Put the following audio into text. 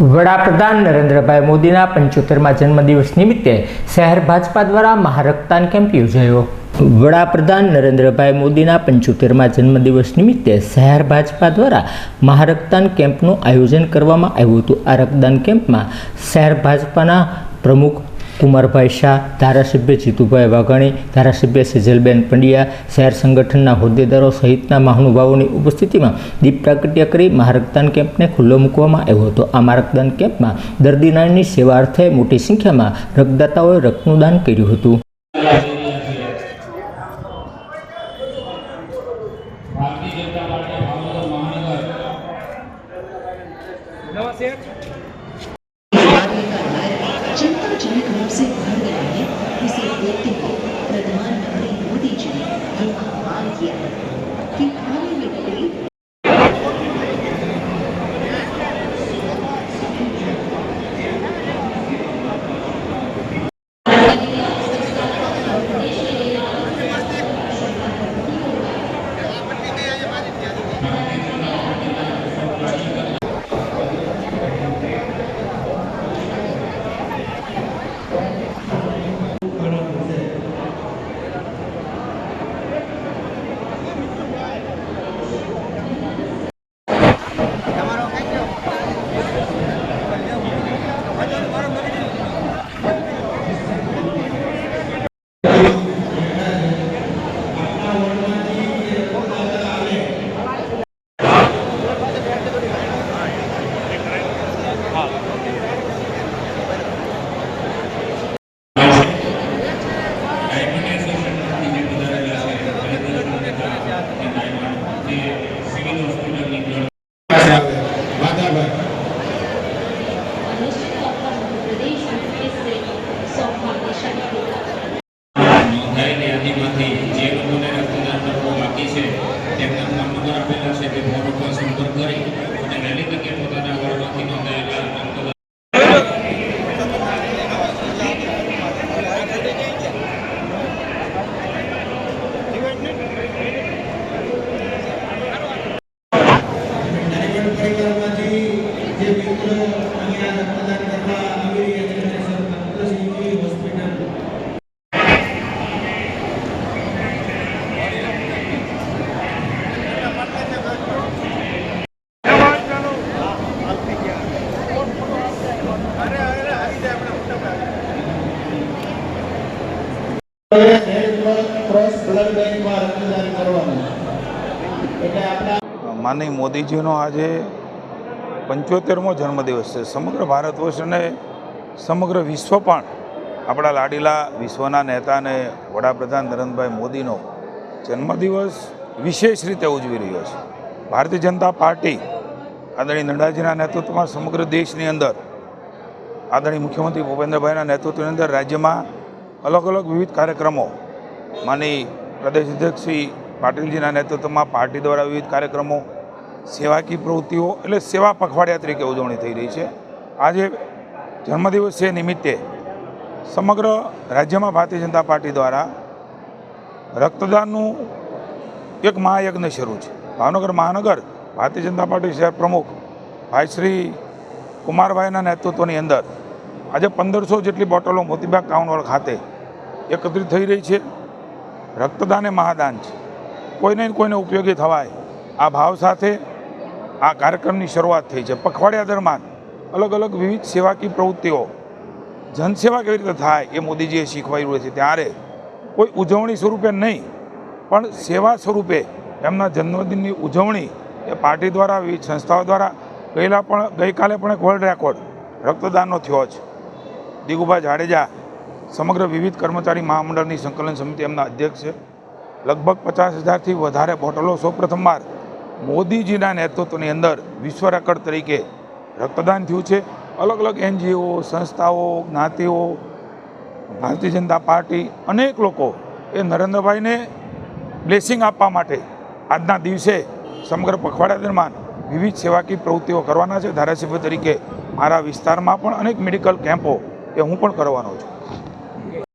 વડાપ્રધાન નરેન્દ્રભાઈ મોદીના પંચોતેરમાં જન્મદિવસ નિમિત્તે શહેર ભાજપા દ્વારા મહારક્તદાન કેમ્પ યોજાયો. વડાપ્રધાન નરેન્દ્રભાઈ મોદીના પંચોતેરમાં જન્મદિવસ નિમિત્તે શહેર ભાજપા દ્વારા મહારક્તદાન કેમ્પનું આયોજન કરવામાં આવ્યું હતું. આ રક્તદાન કેમ્પમાં શહેર ભાજપાના પ્રમુખ કુમારભાઈ શાહ ધારાસભ્ય જીતુભાઈ વાઘાણી ધારાસભ્ય સેજલબેન પંડ્યા શહેર સંગઠનના હોદ્દેદારો સહિતના મહાનુભાવોની ઉપસ્થિતિમાં દીપ પ્રાગટ્ય કરી મહારક્તદાન કેમ્પને ખુલ્લો મૂકવામાં આવ્યો હતો. આ મારકદાન કેમ્પમાં દર્દીનાની સેવા અર્થે મોટી સંખ્યામાં રક્તદાતાઓએ રક્તનું દાન કર્યું હતું. ભારતીય જનતા પાર્ટી ભાવનગર મહાનગર. યાદીમાંથી જે લોકોને રક્તદાન કરવું બાકી છે, તેમના ફોન નંબર આપેલા છે, તે ફોન ઉપર સંપર્ક કરી અને વહેલી તકે પોતાના વોર્ડમાંથી નોંધાયેલા રક્તદાન પરિવારમાંથી જે મિત્રો અહીંયા રક્તદાન કરવા આવી રહ્યા છે અને sir Bhaktsinhji hospital cross blood બેંકમાં રક્તદાન કરવાનું એટલે આપણા માનનીય મોદીજીનો આજે પંચોતેરમો જન્મદિવસ છે. સમગ્ર ભારત વર્ષને સમગ્ર વિશ્વ પણ આપણા લાડીલા વિશ્વના નેતા અને વડાપ્રધાન નરેન્દ્રભાઈ મોદીનો જન્મદિવસ વિશેષ રીતે ઉજવી રહ્યો છે. ભારતીય જનતા પાર્ટી આદરણીય નડ્ડાજીના નેતૃત્વમાં સમગ્ર દેશની અંદર આદરણીય મુખ્યમંત્રી ભૂપેન્દ્રભાઈના નેતૃત્વની અંદર રાજ્યમાં અલગ અલગ વિવિધ કાર્યક્રમો. માની પ્રદેશ અધ્યક્ષ શ્રી પાટીલજીના નેતૃત્વમાં પાર્ટી દ્વારા વિવિધ કાર્યક્રમો, સેવાકીય પ્રવૃત્તિઓ એટલે સેવા પખવાડિયા તરીકે ઉજવણી થઈ રહી છે. આજે જન્મદિવસ છે નિમિત્તે સમગ્ર રાજ્યમાં ભારતીય જનતા પાર્ટી દ્વારા રક્તદાનનું એક મહાયજ્ઞ શરૂ છે. ભાવનગર મહાનગર ભારતીય જનતા પાર્ટી શહેર પ્રમુખ ભાઈ શ્રી કુમારભાઈના નેતૃત્વની અંદર આજે પંદરસો જેટલી બોટલો મોતીબાગ ટાઉન હોલ ખાતે એકત્રિત થઈ રહી છે. રક્તદાન એ મહાદાન છે. કોઈને કોઈને ઉપયોગી થવાય. આ ભાવ સાથે આ કાર્યક્રમની શરૂઆત થઈ છે. પખવાડિયા દરમિયાન અલગ અલગ વિવિધ સેવાકીય પ્રવૃત્તિઓ, જનસેવા કેવી રીતે થાય એ મોદીજીએ શીખવાયું છે ત્યારે કોઈ ઉજવણી સ્વરૂપે નહીં, પણ સેવા સ્વરૂપે એમના જન્મદિનની ઉજવણી એ પાર્ટી દ્વારા, વિવિધ સંસ્થાઓ દ્વારા ગયેલા પણ ગઈકાલે પણ એક વર્લ્ડ રેકોર્ડ રક્તદાનનો થયો છે. દિગુભાઈ જાડેજા સમગ્ર વિવિધ કર્મચારી મહામંડળની સંકલન સમિતિ એમના અધ્યક્ષ છે. લગભગ પચાસ હજારથી વધારે બોટલો સૌપ્રથમવાર મોદીજીના નેતૃત્વની અંદર વિશ્વ રેકોર્ડ તરીકે રક્તદાન થયું છે. અલગ અલગ એનજીઓ, સંસ્થાઓ, જ્ઞાતિઓ, ભારતીય જનતા પાર્ટી, અનેક લોકો એ નરેન્દ્રભાઈને બ્લેસિંગ આપવા માટે આજના દિવસે સમગ્ર પખવાડિયા દરમિયાન વિવિધ સેવાકીય પ્રવૃત્તિઓ કરવાના છે. ધારાસભ્ય તરીકે મારા વિસ્તારમાં પણ અનેક મેડિકલ કેમ્પો એ હું પણ કરવાનો છું.